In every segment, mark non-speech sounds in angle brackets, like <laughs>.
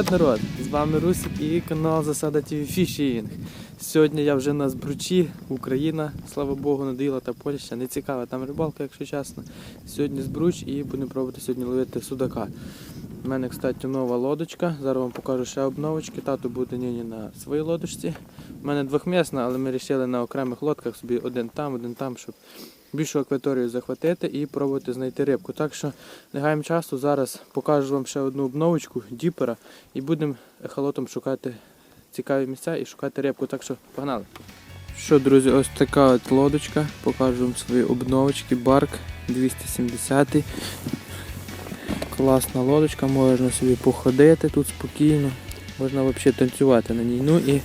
Привіт, народ! З вами Русик і канал Засада ТВ Фішінг. Сьогодні я вже на збручі, Україна, слава Богу, надоїла та Польща. Не цікава там рибалка, якщо чесно. Сьогодні збруч і будемо пробувати сьогодні ловити судака. У мене, кстати, нова лодочка. Зараз вам покажу ще обновочки. Тато буде нині на своїй лодочці. У мене двохмісна, але ми вирішили на окремих лодках собі один там, один там, щоб більшу акваторію захватити і пробувати знайти рибку. Так що не гаємо часу. Зараз покажу вам ще одну обновочку діпера і будемо ехолотом шукати цікаві місця і шукати рибку. Так що погнали. Що, друзі, ось така от лодочка. Покажу вам свої обновочки. Барк 270. Класна лодочка, можна собі походити тут спокійно. Можна взагалі танцювати на ній. Ну і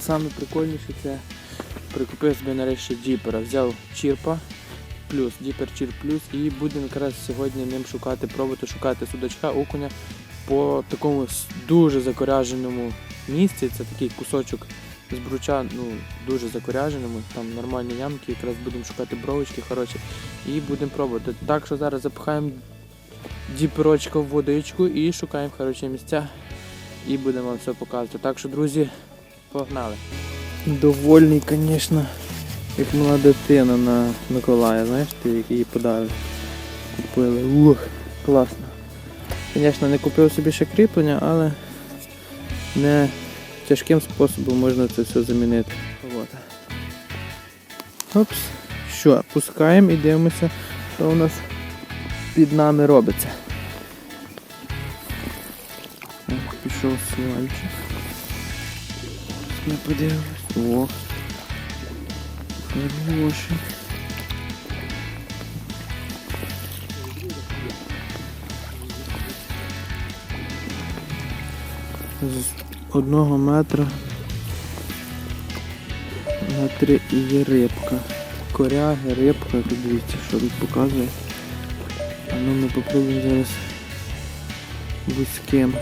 саме це прикупив собі нарешті джіпера. Взяв чірпа плюс, діпер чір плюс і будемо якраз сьогодні ним шукати, пробувати шукати судачка, окуня по такому дуже закоряженому місці. Це такий кусочок з бруча, ну дуже закоряженому, там нормальні ямки, якраз будемо шукати бровочки хороші і будемо пробувати. Так що зараз запихаємо діперочка в водичку і шукаємо хороші місця і будемо вам все показувати. Так що, друзі, погнали. Довольний, звісно, як мала дитина на Миколая, знаєш, ти як її подарили. Купили. Ух, класно. Звісно, не купив собі ще кріплення, але не тяжким способом можна це все замінити. От. Опс. Що, пускаємо і дивимося, що у нас під нами робиться. Пішов свальчик. Ми подивимось. О. Хороший. З одного метра на три є рибка. Коряги, рибка, дивіться, що тут показує. А ну ми попробуємо зараз вузьким.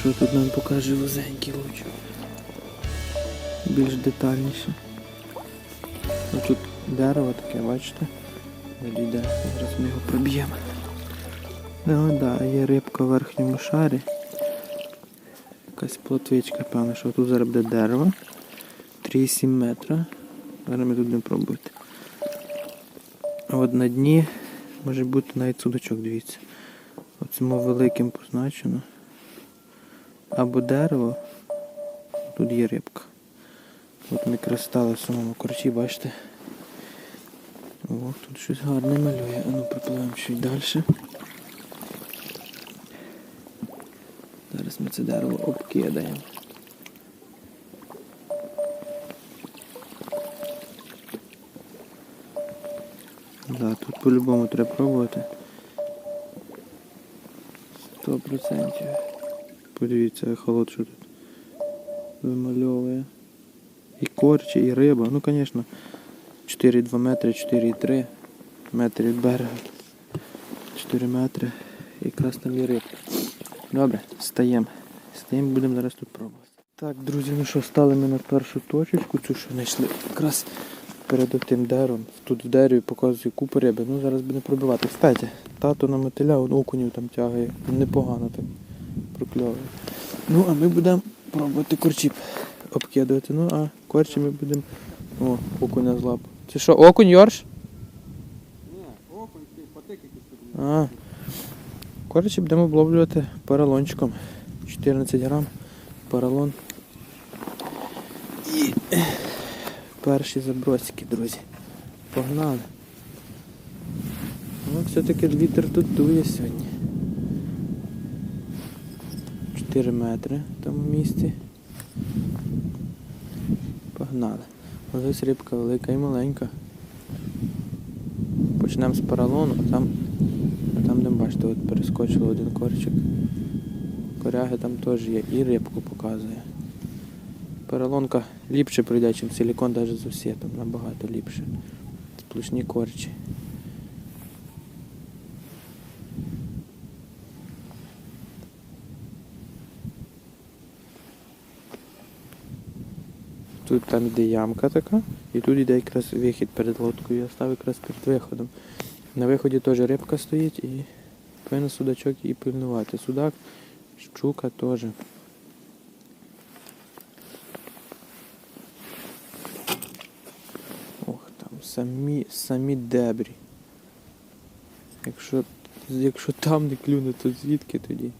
Що тут нам покаже вузенький лучок? Більш детальніше. Ну, тут дерево таке, бачите? Відійде. Зараз ми його проб'ємо. Ну да, є рибка в верхньому шарі. Якась плотвичка, певно, що тут зараз буде дерево. 3,7 метра. Зараз ми тут будемо пробувати. А от на дні може бути навіть судочок, дивіться. Оцьому великим позначено. Або дерево. Тут є рибка. От ми кристали в самому корчі, бачите? О, тут щось гарне малює. А ну припливемо чуть далі. Зараз ми це дерево обкидаємо. Да, тут по-любому треба пробувати. Сто процентів. Подивіться, холод що тут вимальовує. Корчі, і риба. Ну, звісно, 4,2 метри, 4,3 метри від берега. 4 метри. Якраз там є рибка. Добре, стаємо. Стаємо, будемо зараз тут пробувати. Так, друзі, ну що, стали ми на першу точечку, цю що знайшли якраз перед тим деревом. Тут в дереві показує купу риби. Ну зараз будемо пробивати. Кстати, тато на мотиля, окунів там тягає. Непогано так прокльовує. Ну, а ми будемо пробувати корчі обкидувати. Ну, а корчі ми будемо. О, окуня з лап. Це що, окунь Йорш? Ні, окунь, ти потик якийсь тут. А. Коротше, будемо обловлювати поролончиком. 14 грам поролон. І перші забросики, друзі. Погнали. Ну, все-таки вітер тут дує сьогодні. 4 метри в тому місці. Погнали. Ось рибка велика і маленька. Почнемо з поролону, а там а там, де бачите, от перескочило один корчик. Коряги там теж є і рибку показує. Поролонка ліпше прийде, ніж силікон навіть з осетом, набагато ліпше. Сплошні корчі. Тут там йде ямка така, і тут йде якраз вихід перед лодкою. Я став якраз перед виходом. На виході теж рибка стоїть і Повинен судачок її пильнувати. Судак, щука теж. Ох, там самі, самі дебрі. Якщо, якщо там не клюне, то звідки тоді?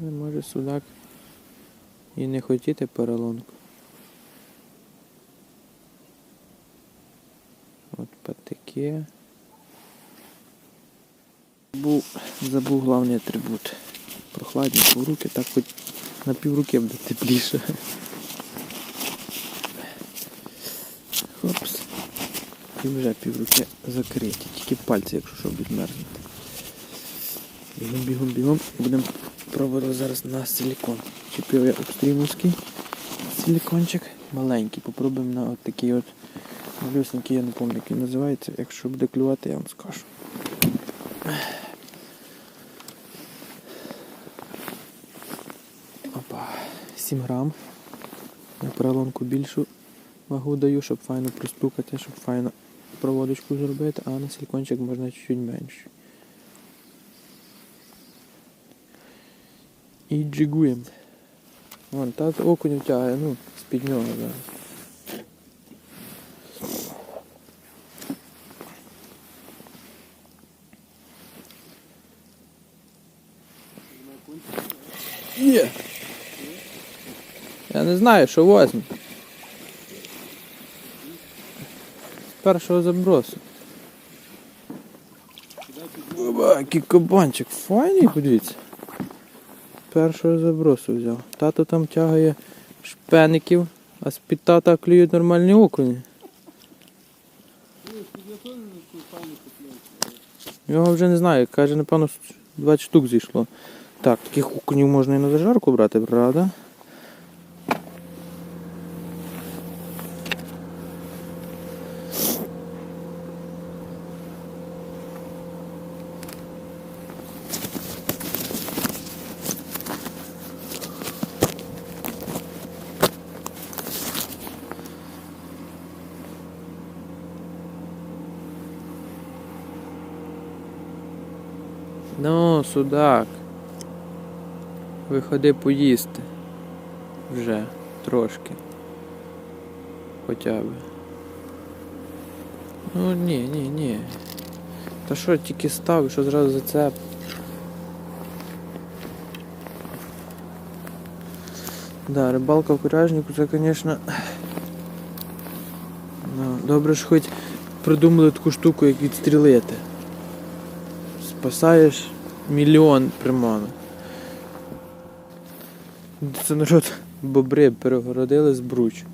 Ну, Може судак і не хотіти поролонку. От патики. Забув, забув головний атрибут. Прохладність в руки, так хоч на півруки буде тепліше. Хопс. І вже півруки закриті. Тільки пальці, якщо що, будуть мерзнути. Бігом, бігом, бігом. Будемо пробувати зараз на силікон. Чіпив я обстрімовський силікончик. Маленький. Попробуємо на от такий от малюсенький, я не пам'ятаю, як він називається. Якщо буде клювати, я вам скажу. Опа, 7 грам. Я поролонку більшу вагу даю, щоб файно простукати, щоб файно проводочку зробити, а на силікончик можна чуть-чуть менше. І джигуємо. Вон, тато окунь тягає, ну, з-під нього зараз. Є. Я не знаю, що возьму. З першого забросу. Оба, який кабанчик. Файний, подивіться. З першого забросу взяв. Тато там тягає шпеників, а з-під тата клюють нормальні окуні. Його вже не знаю, каже, напевно, 20 штук зійшло. Так, таких окунів можна і на зажарку брати, правда? Ну, судак. Виходи поїсти. Вже трошки. Хоча б. Ну ні, ні, ні. Та що тільки став, що зразу зацеп. Да, рибалка в куряжнику, це, звісно. Ну, добре ж хоч придумали таку штуку, як відстрілити. Спасаєш мільйон приманок. Це народ бобри перегородили з бруч.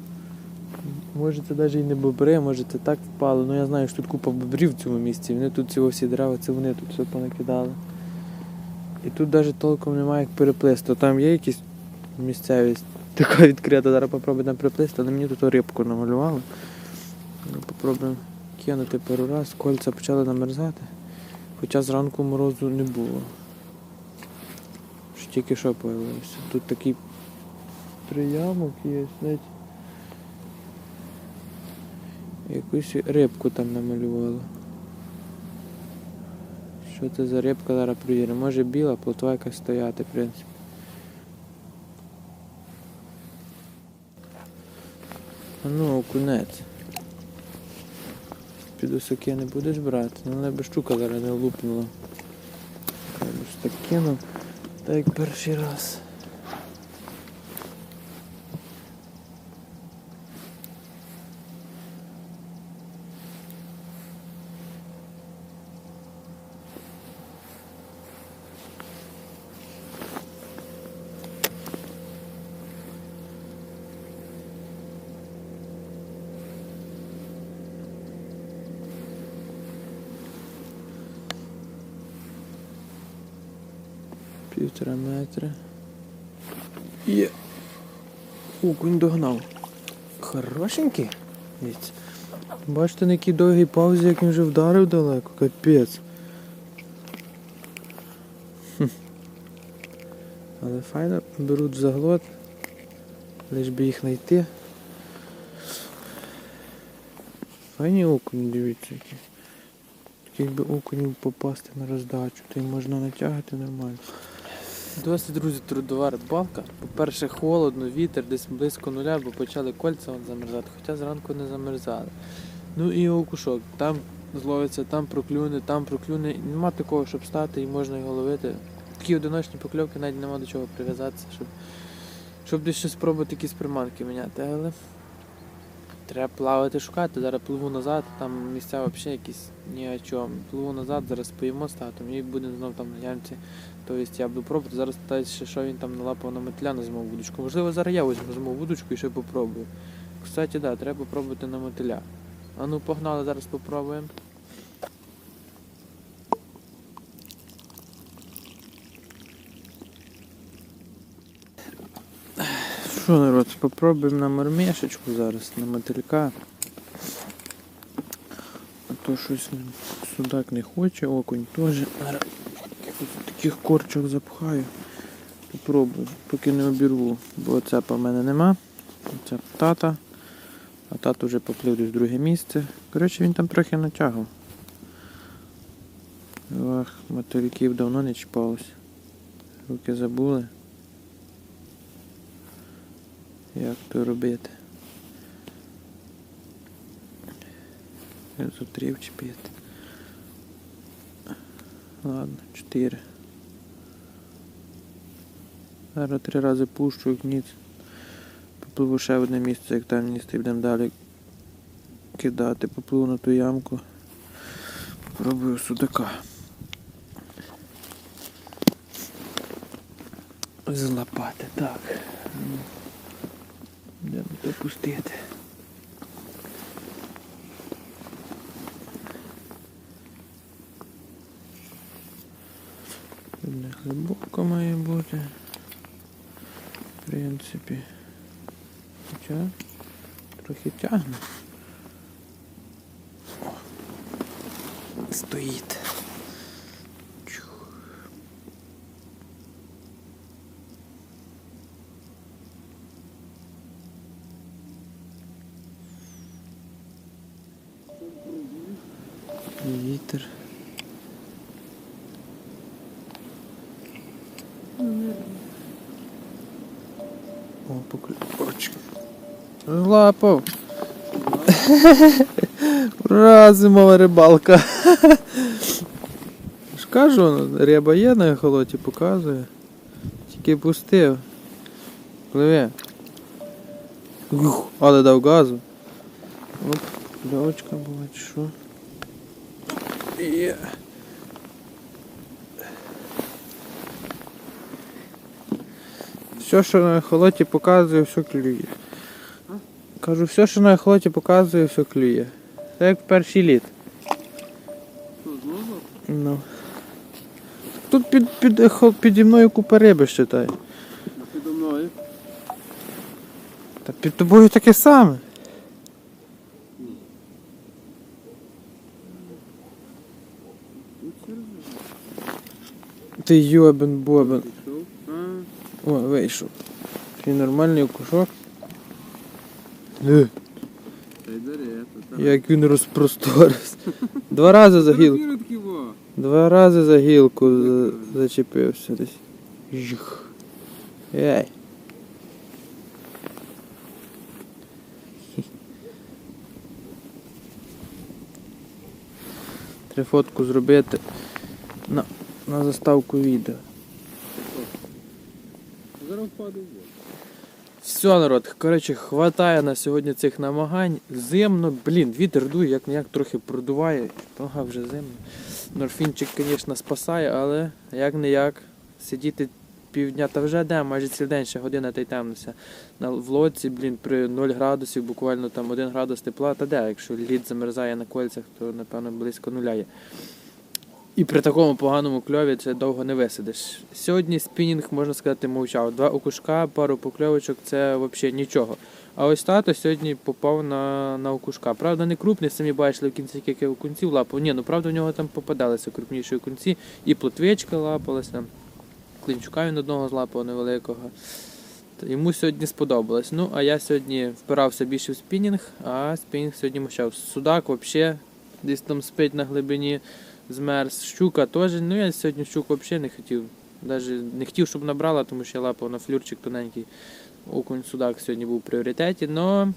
Може це навіть і не бобри, може це так впало. Ну я знаю, що тут купа бобрів в цьому місці. Вони тут ці всі дерева, це вони тут все понакидали. І тут навіть толком немає як переплисти. Там є якісь місцевість така відкрита, зараз попробуємо там переплисти, але мені тут рибку намалювали. Ну, Попробуємо кинути пару раз, кольця почали намерзати. Хоча зранку морозу не було. Тільки що появився. Тут такий приямок є, навіть якусь рибку там намалювали. Що це за рибка зараз провіримо? Може біла, плотва якась стояти, в принципі. А ну, окунець. Під осоки не будеш брати, ну але би штука зараз не лупнула. Я б так кинув, так як перший раз. Півтора метра. Є. Окунь догнав. Хорошенький. Бачите, на якій довгій паузі, як він вже вдарив далеко, капець. Але файно беруть заглот. Лиш би їх знайти. Файні окунь, дивіться які. Хотів би окунів попасти на роздачу, то й можна натягати нормально. Досить, друзі, трудова рибалка. По-перше, холодно, вітер десь близько нуля, бо почали кольця вон замерзати, хоча зранку не замерзали. Ну і окушок. Там зловиться, там проклюне, там проклюне. Нема такого, щоб стати і можна його ловити. Такі одиночні покльовки навіть нема до чого прив'язатися, щоб, щоб десь щось спробувати якісь приманки міняти. Але треба плавати шукати. Зараз пливу назад, там місця взагалі якісь ні о чому. Пливу назад, зараз поїмо з татом і будемо знов там на ямці. Тобто я буду пробувати. Зараз питаюся, що він там налапав на метля на вудочку. Можливо, зараз я візьму вудочку і ще попробую. Кстати, да, треба попробувати на мотиля. А ну погнали, зараз попробуємо. Що, народ, попробуємо на мармешечку зараз, на мотилька. А то щось судак не хоче, окунь теж. Таких корчок запхаю. Попробую, поки не обірву, бо цепа в мене нема. Це тата. А тато вже поплив десь в друге місце. Коротше, він там трохи натягав. Ох, мотильків давно не чіпалось. Руки забули. Як то робити? Я зустрів чіпити. Ладно, чотири. Зараз три рази пущу як ніц. Попливу ще в одне місце, як там і будемо далі кидати. Попливу на ту ямку. Пробую судака. Злапати, так. Ну, Де то пустити? Не глибоко має бути. В принципі. Хоча трохи тягне. О, Стоїть. Чух. Вітер. О, покльовочка. Злапав. Ура, зимова рибалка. Ж кажу, риба є на ехолоті, показує. Тільки пустив. Пливе. Але дав газу. Оп, кльовочка була, що. Є. Все, що на ехолоті показує, все клює. Кажу, все, що на ехолоті показує, все клює. Це як перший літ. Ну. Тут під, під, ехо- піді мною купа риби считай. А Підо мною? Та під тобою таке саме. Ти йобен бобен. О, вийшов. Такий нормальний окушок. Е. Як він розпросторився. <laughs> Два рази за гілку. Два рази за гілку за- зачепився десь. Жух. Ей. Треба фотку зробити на, на заставку відео. Все, народ, коротше, хватає на сьогодні цих намагань. Зимно, блін, вітер дує, як ніяк трохи продуває. Ага, вже зимно. Норфінчик, звісно, спасає, але як не як, сидіти півдня та вже де, майже цілий день, ще година та й темнося. На лодці, блін, при 0 градусів, буквально там 1 градус тепла, та де, якщо лід замерзає на кольцях, то напевно близько нуля є. І при такому поганому кльові це довго не висидиш. Сьогодні спінінг, можна сказати, мовчав. Два окушка, пару покльовочок це взагалі нічого. А ось тато сьогодні попав на, на окушка. Правда, не крупний, самі бачили в кінці кілька окунців лапав. Ні, ну правда, в нього там попадалися крупніші окунці. І плотвичка лапалася. Клинчука він одного злапав невеликого. Йому сьогодні сподобалось. Ну, а я сьогодні впирався більше в спінінг, а спінінг сьогодні мовчав. Судак взагалі десь там спить на глибині змерз. Щука теж. Ну я сьогодні щуку взагалі не хотів. Даже не хотів, щоб набрала, тому що я лапав на флюрчик тоненький. Окунь судак сьогодні був в пріоритеті, але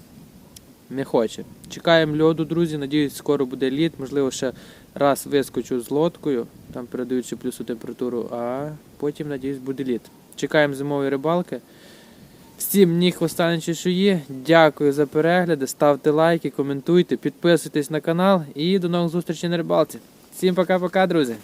не хоче. Чекаємо льоду, друзі. Надіюсь, скоро буде лід. Можливо, ще раз вискочу з лодкою, там передаючи плюсу температуру, а потім, надіюсь, буде лід. Чекаємо зимової рибалки. Всім ні хвоста, ні чешуї. Дякую за перегляди. Ставте лайки, коментуйте, підписуйтесь на канал і до нових зустрічей на рибалці. Всім пока-пока, друзі!